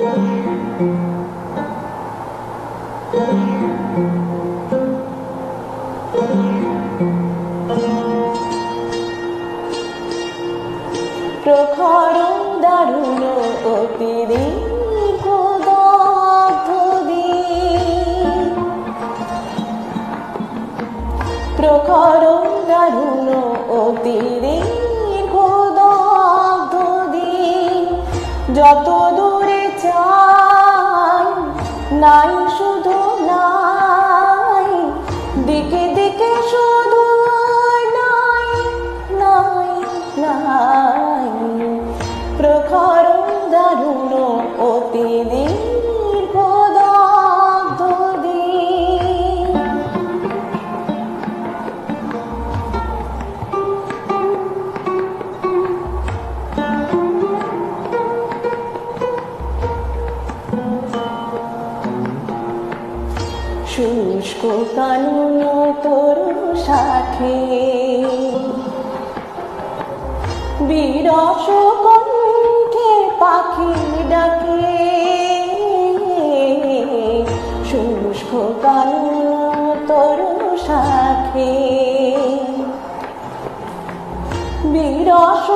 প্রখর দারুণ অতি দীর্ঘ দগ্ধ দিন। প্রখর দারুণ অতি দীর্ঘ যত দূরে নাই শুধু নাই। দিকে দিকে শুধু নাই নাই নাই। শুষ্ক কানুন তরু শাখে বিরস কণ্ঠে পাখি ডাকে। শুষ্ক কানুন তরু শাখে বিরস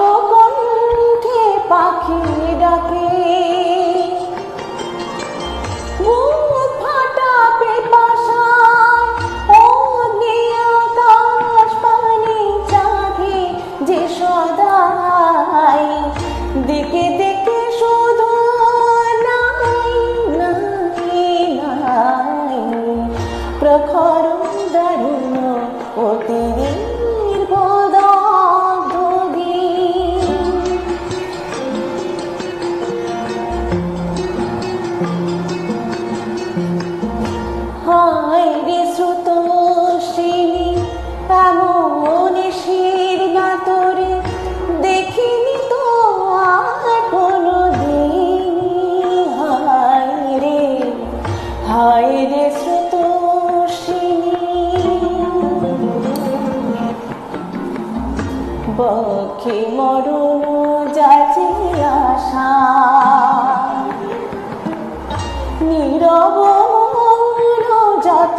দিকে দেখে শুধু নাই নাই নাই। প্রখর দারুণ অতি বক্ষে মরু যাচে আশা। নীরব যত